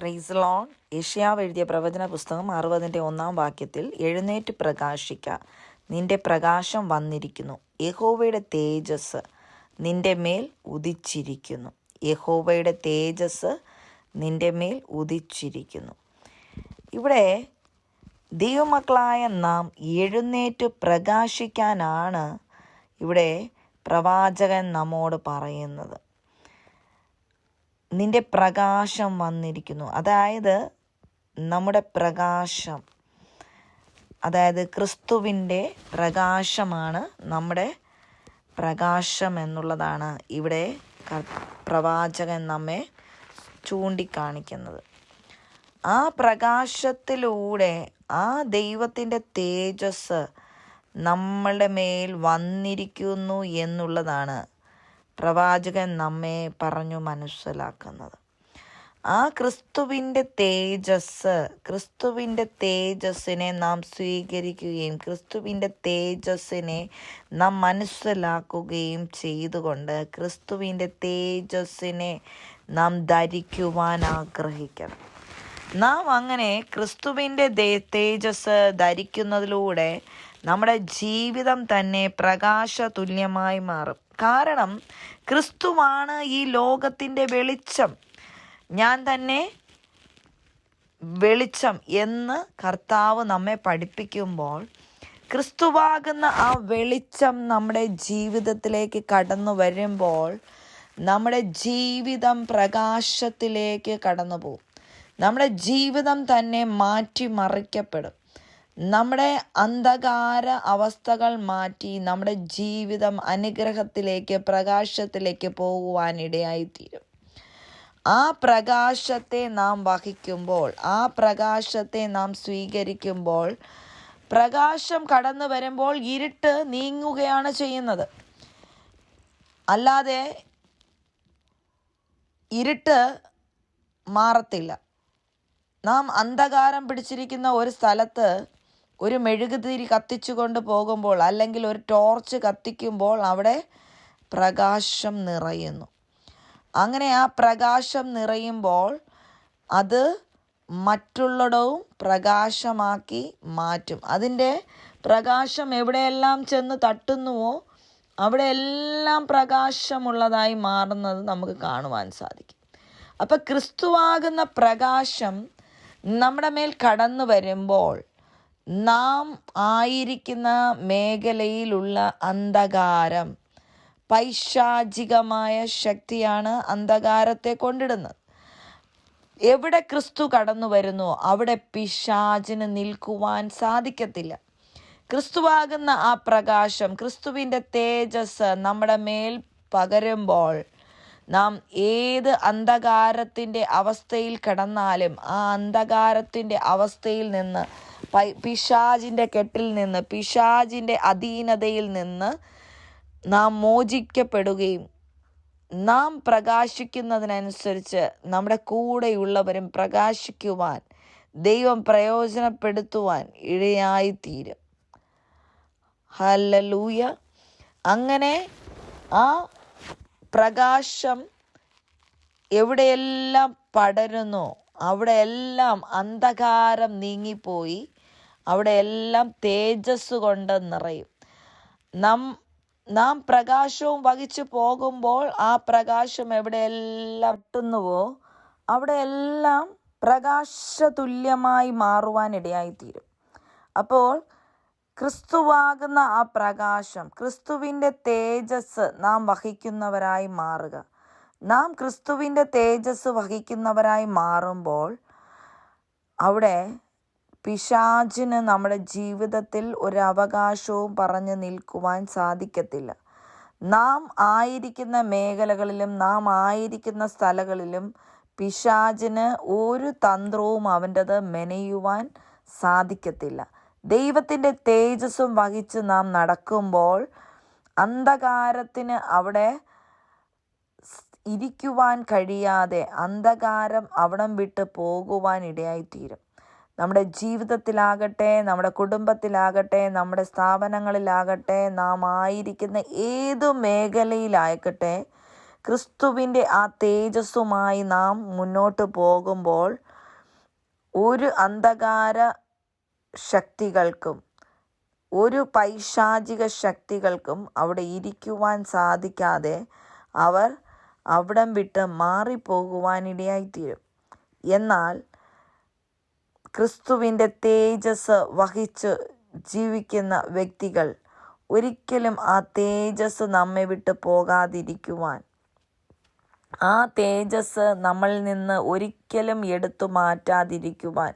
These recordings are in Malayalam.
പ്രൈസ് ലോൺ യഷ്യാവ് എഴുതിയ പ്രവചന പുസ്തകം അറുപതിന്റെ ഒന്നാം വാക്യത്തിൽ എഴുന്നേറ്റ് പ്രകാശിക്ക. നിന്റെ പ്രകാശം വന്നിരിക്കുന്നു. യഹോവയുടെ തേജസ് നിന്റെ മേൽ ഉദിച്ചിരിക്കുന്നു. യഹോവയുടെ തേജസ് നിന്റെ മേൽ ഉദിച്ചിരിക്കുന്നു. ഇവിടെ ദൈവമക്കളായ നാം എഴുന്നേറ്റ് പ്രകാശിക്കാനാണ് ഇവിടെ പ്രവാചകൻ നമ്മോട് പറയുന്നത്. നിന്റെ പ്രകാശം വന്നിരിക്കുന്നു. അതായത് നമ്മുടെ പ്രകാശം. അതായത് ക്രിസ്തുവിന്റെ പ്രകാശമാണ് നമ്മുടെ പ്രകാശം എന്നുള്ളതാണ് ഇവിടെ പ്രവാചകൻ നമ്മെ ചൂണ്ടിക്കാണിക്കുന്നത്. ആ പ്രകാശത്തിലൂടെ ആ ദൈവത്തിന്റെ തേജസ് നമ്മളുടെ മേൽ വന്നിരിക്കുന്നു എന്നുള്ളതാണ് പ്രവാചകൻ നമ്മെ പറഞ്ഞു മനസ്സിലാക്കുന്നത്. ആ ക്രിസ്തുവിന്റെ തേജസ് ക്രിസ്തുവിന്റെ തേജസ്സിനെ നാം സ്വീകരിക്കുകയും ക്രിസ്തുവിന്റെ തേജസ്സിനെ നാം മനസ്സിലാക്കുകയും ചെയ്തുകൊണ്ട് ക്രിസ്തുവിന്റെ തേജസ്സിനെ നാം ധരിക്കുവാൻ ആഗ്രഹിക്കണം. നാം അങ്ങനെ ക്രിസ്തുവിന്റെ തേജസ് ധരിക്കുന്നതിലൂടെ നമ്മുടെ ജീവിതം തന്നെ പ്രകാശ തുല്യമായി മാറും. കാരണം ക്രിസ്തുവാണ് ഈ ലോകത്തിന്റെ വെളിച്ചം. ഞാൻ തന്നെ വെളിച്ചം എന്ന് കർത്താവ് നമ്മെ പഠിപ്പിക്കുമ്പോൾ ക്രിസ്തുവാകുന്ന ആ വെളിച്ചം നമ്മുടെ ജീവിതത്തിലേക്ക് കടന്നു വരുമ്പോൾ നമ്മുടെ ജീവിതം പ്രകാശത്തിലേക്ക് കടന്നു പോകും. നമ്മുടെ ജീവിതം തന്നെ മാറ്റിമറിക്കപ്പെടും. നമ്മുടെ അന്ധകാര അവസ്ഥകൾ മാറ്റി നമ്മുടെ ജീവിതം അനുഗ്രഹത്തിലേക്ക് പ്രകാശത്തിലേക്ക് പോകുവാനിടയായിത്തീരും. ആ പ്രകാശത്തെ നാം വഹിക്കുമ്പോൾ ആ പ്രകാശത്തെ നാം സ്വീകരിക്കുമ്പോൾ പ്രകാശം കടന്നു വരുമ്പോൾ ഇരുട്ട് നീങ്ങുകയാണ് ചെയ്യുന്നത്. അല്ലാതെ ഇരുട്ട് മാറത്തില്ല. നാം അന്ധകാരം പിടിച്ചിരിക്കുന്ന ഒരു സ്ഥലത്ത് ഒരു മെഴുകുതിരി കത്തിച്ചുകൊണ്ട് പോകുമ്പോൾ അല്ലെങ്കിൽ ഒരു ടോർച്ച് കത്തിക്കുമ്പോൾ അവിടെ പ്രകാശം നിറയുന്നു. അങ്ങനെ ആ പ്രകാശം നിറയുമ്പോൾ അത് മറ്റുള്ളടവും പ്രകാശമാക്കി മാറ്റും. അതിന്റെ പ്രകാശം എവിടെയെല്ലാം ചെന്ന് തട്ടുന്നുവോ അവിടെ എല്ലാം പ്രകാശമുള്ളതായി മാറുന്നത് നമുക്ക് കാണുവാൻ സാധിക്കും. അപ്പം ക്രിസ്തുവാകുന്ന പ്രകാശം നമ്മുടെ മേൽ കടന്നു വരുമ്പോൾ നാം ആയിരിക്കുന്ന മേഖലയിലുള്ള അന്ധകാരം പൈശാചികമായ ശക്തിയാണ് അന്ധകാരത്തെ കൊണ്ടിടുന്നത്. എവിടെ ക്രിസ്തു കടന്നു വരുന്നോ അവിടെ പിശാചിന് നിൽക്കുവാൻ സാധിക്കത്തില്ല. ക്രിസ്തുവാകുന്ന ആ പ്രകാശം ക്രിസ്തുവിന്റെ തേജസ് നമ്മുടെ മേൽ പകരുമ്പോൾ നാം ഏത് അന്ധകാരത്തിന്റെ അവസ്ഥയിൽ കിടന്നാലും ആ അന്ധകാരത്തിന്റെ അവസ്ഥയിൽ നിന്ന് പിശാജിന്റെ കെട്ടിൽ നിന്ന് പിശാജിന്റെ അധീനതയിൽ നിന്ന് നാം മോചിക്കപ്പെടുകയും നാം പ്രകാശിക്കുന്നതിനനുസരിച്ച് നമ്മുടെ കൂടെയുള്ളവരും പ്രകാശിക്കുവാൻ ദൈവം പ്രയോജനപ്പെടുത്തുവാൻ ഇടയായിത്തീരും. ഹല്ലലൂയ. അങ്ങനെ ആ പ്രകാശം എവിടെയെല്ലാം പടരുന്നു അവിടെയെല്ലാം അന്ധകാരം നീങ്ങിപ്പോയി അവിടെയെല്ലാം തേജസ് കൊണ്ട് നിറയും. നാം നാം പ്രകാശവും വഹിച്ചു പോകുമ്പോൾ ആ പ്രകാശം എവിടെയെല്ലാം എത്തുന്നുവോ അവിടെയെല്ലാം പ്രകാശതുല്യമായി മാറുവാൻ ഇടയായിത്തീരും അപ്പോൾ ക്രിസ്തുവാകുന്ന ആ പ്രകാശം ക്രിസ്തുവിന്റെ തേജസ് നാം വഹിക്കുന്നവരായി മാറുക. നാം ക്രിസ്തുവിന്റെ തേജസ് വഹിക്കുന്നവരായി മാറുമ്പോൾ അവിടെ പിശാചിന് നമ്മുടെ ജീവിതത്തിൽ ഒരു അവകാശവും പറഞ്ഞു നിൽക്കുവാൻ സാധിക്കത്തില്ല. നാം ആയിരിക്കുന്ന മേഖലകളിലും നാം ആയിരിക്കുന്ന സ്ഥലങ്ങളിലും പിശാചിന് ഒരു തന്ത്രവും അവന്റെത് മെനയുവാൻ സാധിക്കത്തില്ല. ദൈവത്തിന്റെ തേജസ്സും വഹിച്ച് നാം നടക്കുമ്പോൾ അന്ധകാരത്തിന് അവിടെ ഇരിക്കുവാൻ കഴിയാതെ അന്ധകാരം അവിടം വിട്ട് പോകുവാൻ ഇടയായിത്തീരും. നമ്മുടെ ജീവിതത്തിലാകട്ടെ നമ്മുടെ കുടുംബത്തിലാകട്ടെ നമ്മുടെ സ്ഥാപനങ്ങളിലാകട്ടെ നാം ആയിരിക്കുന്ന ഏതു മേഖലയിലായിക്കട്ടെ ക്രിസ്തുവിന്റെ ആ തേജസ്സുമായി നാം മുന്നോട്ട് പോകുമ്പോൾ ഒരു അന്ധകാര ശക്തികൾക്കും ഒരു പൈശാചിക ശക്തികൾക്കും അവിടെ ഇരിക്കുവാൻ സാധിക്കാതെ അവർ അവിടം വിട്ട് മാറിപ്പോകുവാനിടയായിത്തീരും. എന്നാൽ ക്രിസ്തുവിന്റെ തേജസ് വഹിച്ച് ജീവിക്കുന്ന വ്യക്തികൾ ഒരിക്കലും ആ തേജസ് നമ്മെ വിട്ട് പോകാതിരിക്കുവാൻ ആ തേജസ് നമ്മളിൽ നിന്ന് ഒരിക്കലും എടുത്തു മാറ്റാതിരിക്കുവാൻ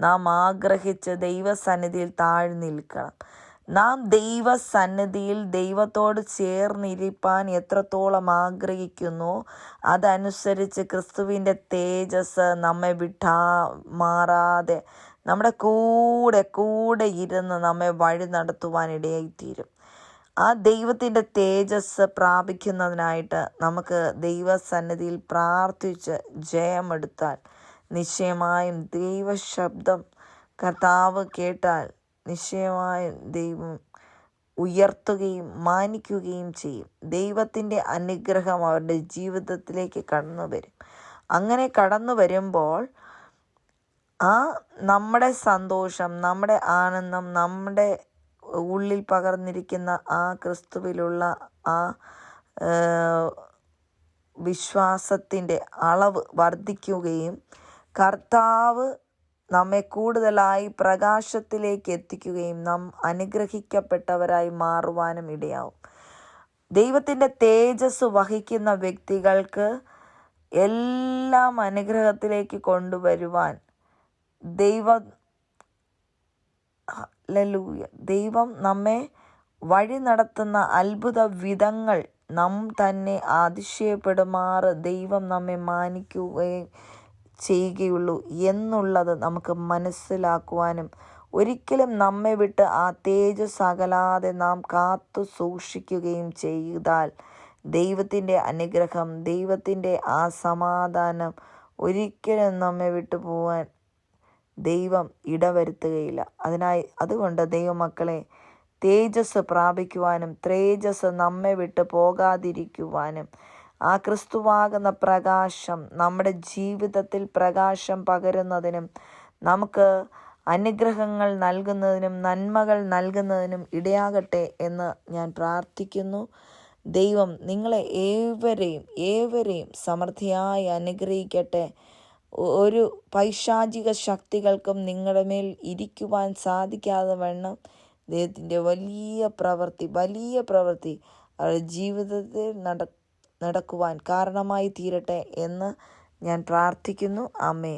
നാം ആഗ്രഹിച്ച് ദൈവസന്നിധിയിൽ താഴ്ന്നു നിൽക്കണം. നാം ദൈവസന്നിധിയിൽ ദൈവത്തോട് ചേർന്നിരിപ്പാൻ എത്രത്തോളം ആഗ്രഹിക്കുന്നു അതനുസരിച്ച് ക്രിസ്തുവിന്റെ തേജസ് നമ്മെ വിട്ടാ മാറാതെ നമ്മുടെ കൂടെ കൂടെ ഇരുന്ന് നമ്മെ വഴി നടത്തുവാൻ ഇടയായിത്തീരും ആ ദൈവത്തിന്റെ തേജസ് പ്രാപിക്കുന്നതിനായിട്ട് നമുക്ക് ദൈവസന്നിധിയിൽ പ്രാർത്ഥിച്ച് ജയമെടുത്താൽ നിശ്ചയമായും ദൈവശബ്ദം കർത്താവ് കേട്ടാൽ നിശ്ചയമായും ദൈവം ഉയർത്തുകയും മാനിക്കുകയും ചെയ്യും. ദൈവത്തിന്റെ അനുഗ്രഹം അവരുടെ ജീവിതത്തിലേക്ക് കടന്നു വരും. അങ്ങനെ കടന്നു വരുമ്പോൾ ആ നമ്മുടെ സന്തോഷം നമ്മുടെ ആനന്ദം നമ്മുടെ ഉള്ളിൽ പകർന്നിരിക്കുന്ന ആ ക്രിസ്തുവിലുള്ള ആ വിശ്വാസത്തിന്റെ അളവ് വർദ്ധിക്കുകയും കർത്താവ് നമ്മെ കൂടുതലായി പ്രകാശത്തിലേക്ക് എത്തിക്കുകയും നാം അനുഗ്രഹിക്കപ്പെട്ടവരായി മാറുവാനും ഇടയാവും. ദൈവത്തിന്റെ തേജസ് വഹിക്കുന്ന വ്യക്തികൾക്ക് എല്ലാം അനുഗ്രഹത്തിലേക്ക് കൊണ്ടുവരുവാൻ ദൈവ ലലൂയ ദൈവം നമ്മെ വഴി നടത്തുന്ന അത്ഭുത വിധങ്ങൾ നാം തന്നെ അതിശയപ്പെടുമാറ് ദൈവം നമ്മെ മാനിക്കുകയും ചെയ്യുകയുള്ളൂ എന്നുള്ളത് നമുക്ക് മനസ്സിലാക്കുവാനും ഒരിക്കലും നമ്മെ വിട്ട് ആ തേജസ് അകലാതെ നാം കാത്തു സൂക്ഷിക്കുകയും ചെയ്താൽ ദൈവത്തിന്റെ അനുഗ്രഹം ദൈവത്തിന്റെ ആ സമാധാനം ഒരിക്കലും നമ്മെ വിട്ടു പോവാൻ ദൈവം ഇടവരുത്തുകയില്ല. അതിനായി അതുകൊണ്ട് ദൈവമക്കളെ തേജസ് പ്രാപിക്കുവാനും തേജസ് നമ്മെ വിട്ട് പോകാതിരിക്കുവാനും ആ ക്രിസ്തുവാകുന്ന പ്രകാശം നമ്മുടെ ജീവിതത്തിൽ പ്രകാശം പകരുന്നതിനും നമുക്ക് അനുഗ്രഹങ്ങൾ നൽകുന്നതിനും നന്മകൾ നൽകുന്നതിനും ഇടയാകട്ടെ എന്ന് ഞാൻ പ്രാർത്ഥിക്കുന്നു. ദൈവം നിങ്ങളെ ഏവരെയും ഏവരെയും സമൃദ്ധിയായി അനുഗ്രഹിക്കട്ടെ. ഒരു പൈശാചിക ശക്തികൾക്കും നിങ്ങളുടെ മേൽ ഇരിക്കുവാൻ സാധിക്കാതെ വണ്ണം. ദൈവത്തിന്റെ വലിയ പ്രവൃത്തി വലിയ പ്രവൃത്തി അവരുടെ ജീവിതത്തിൽ നട നടക്കുവാൻ കാരണമായി തീരട്ടെ എന്ന് ഞാൻ പ്രാർത്ഥിക്കുന്നു. അമ്മേ